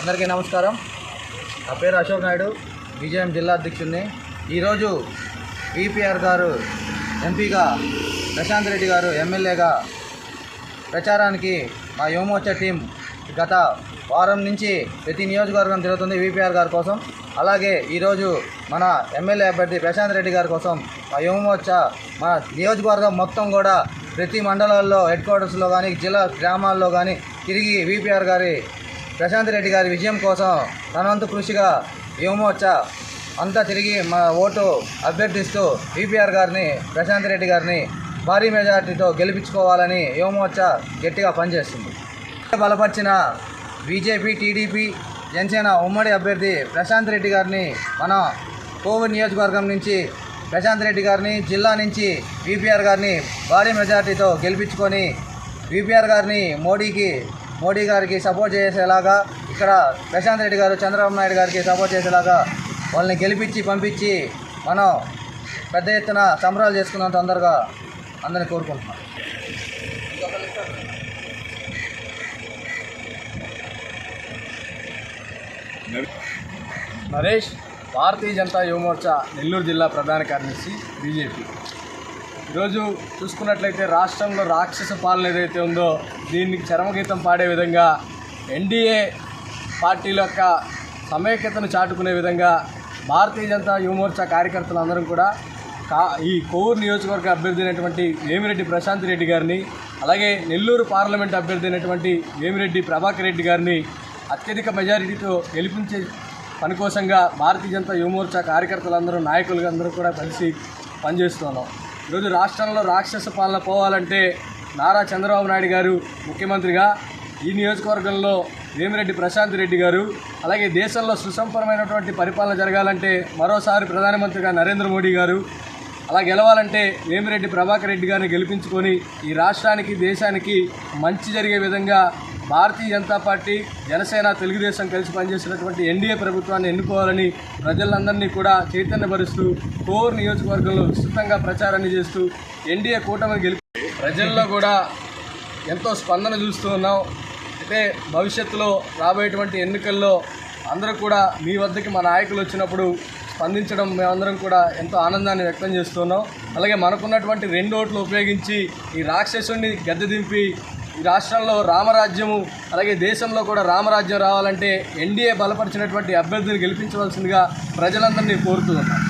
అందరికీ నమస్కారం. నా పేరు అశోక్ నాయుడు విజయం జిల్లా అధ్యక్షుడిని. ఈరోజు ఈపీఆర్ గారు ఎంపీగా ప్రశాంత్ రెడ్డి గారు ఎమ్మెల్యేగా ప్రచారానికి మా యువమోర్చా టీం గత వారం నుంచి ప్రతి నియోజకవర్గం తిరుగుతుంది విపిఆర్ గారి కోసం. అలాగే ఈరోజు మన ఎమ్మెల్యే అభ్యర్థి ప్రశాంత్ రెడ్డి గారి కోసం మా యువమోర్చా మన నియోజకవర్గం మొత్తం కూడా ప్రతి మండలాల్లో హెడ్ క్వార్టర్స్లో కానీ జిల్లా గ్రామాల్లో కానీ తిరిగి విపిఆర్ గారి ప్రశాంత్ రెడ్డి గారి విజయం కోసం తనంతు కృషిగా యువమోర్చా అంతా తిరిగి మా ఓటు అభ్యర్థిస్తూ వీపీఆర్ గారిని ప్రశాంత్ రెడ్డి గారిని భారీ మెజార్టీతో గెలిపించుకోవాలని యువమోర్చా గట్టిగా పనిచేస్తుంది. బలపరిచిన బీజేపీ టీడీపీ జనసేన ఉమ్మడి అభ్యర్థి ప్రశాంత్ రెడ్డి గారిని మన కోవిడ్ నియోజకవర్గం నుంచి ప్రశాంత్ రెడ్డి గారిని జిల్లా నుంచి విపిఆర్ గారిని భారీ మెజార్టీతో గెలిపించుకొని విపిఆర్ గారిని మోడీకి మోడీ గారికి సపోర్ట్ చేసేలాగా ఇక్కడ ప్రశాంత్ రెడ్డి గారు చంద్రబాబు నాయుడు గారికి సపోర్ట్ చేసేలాగా వాళ్ళని గెలిపించి పంపించి మనం పెద్ద ఎత్తున సంబరాలు చేసుకున్నాం తొందరగా అందరిని కోరుకుంటున్నాం. నరేష్ భారతీయ జనతా యువమోర్చా నెల్లూరు జిల్లా ప్రధాన కార్యదర్శి బీజేపీ. ఈరోజు చూసుకున్నట్లయితే రాష్ట్రంలో రాక్షస పాలన ఏదైతే ఉందో దీనికి చరమగీతం పాడే విధంగా ఎన్డీఏ పార్టీల యొక్క సమైక్యతను చాటుకునే విధంగా భారతీయ జనతా యువమోర్చా కార్యకర్తలందరం కూడా కా ఈ కోవూరు నియోజకవర్గ అభ్యర్థి అయినటువంటి వేమిరెడ్డి ప్రశాంత్ రెడ్డి గారిని అలాగే నెల్లూరు పార్లమెంట్ అభ్యర్థి అయినటువంటి వేమిరెడ్డి ప్రభాకర్ రెడ్డి గారిని అత్యధిక మెజారిటీతో గెలిపించే పని కోసంగా భారతీయ జనతా యువమోర్చా కార్యకర్తలందరూ నాయకులు అందరూ కూడా కలిసి పనిచేస్తున్నాం. ఈరోజు రాష్ట్రంలో రాక్షస పాలన పోవాలంటే నారా చంద్రబాబు నాయుడు గారు ముఖ్యమంత్రిగా ఈ నియోజకవర్గంలో వేమిరెడ్డి ప్రశాంత్ రెడ్డి గారు అలాగే దేశంలో సుసంపన్నమైనటువంటి పరిపాలన జరగాలంటే మరోసారి ప్రధానమంత్రిగా నరేంద్ర మోడీ గారు అలా గెలవాలంటే వేమిరెడ్డి ప్రభాకర్ రెడ్డి గారిని గెలిపించుకొని ఈ రాష్ట్రానికి దేశానికి మంచి జరిగే విధంగా భారతీయ జనతా పార్టీ జనసేన తెలుగుదేశం కలిసి పనిచేసినటువంటి ఎన్డీఏ ప్రభుత్వాన్ని ఎన్నుకోవాలని ప్రజలందరినీ కూడా చైతన్యపరుస్తూ కోర్ నియోజకవర్గంలో విస్తృతంగా ప్రచారాన్ని చేస్తూ ఎన్డీఏ కూటమిని గెలిపి ప్రజల్లో కూడా ఎంతో స్పందన చూస్తూ ఉన్నాం. అయితే భవిష్యత్తులో రాబోయేటువంటి ఎన్నికల్లో అందరూ కూడా మీ వద్దకి మా నాయకులు వచ్చినప్పుడు స్పందించడం మేమందరం కూడా ఎంతో ఆనందాన్ని వ్యక్తం చేస్తున్నాం అలాగే మనకున్నటువంటి రెండు ఓట్లు ఉపయోగించి ఈ రాక్షసుడిని గద్దె దింపి ఈ రాష్ట్రంలో రామరాజ్యము అలాగే దేశంలో కూడా రామరాజ్యం రావాలంటే ఎన్డీఏ బలపరిచినటువంటి అభ్యర్థిని గెలిపించవలసిందిగా ప్రజలందరినీ కోరుతున్నాను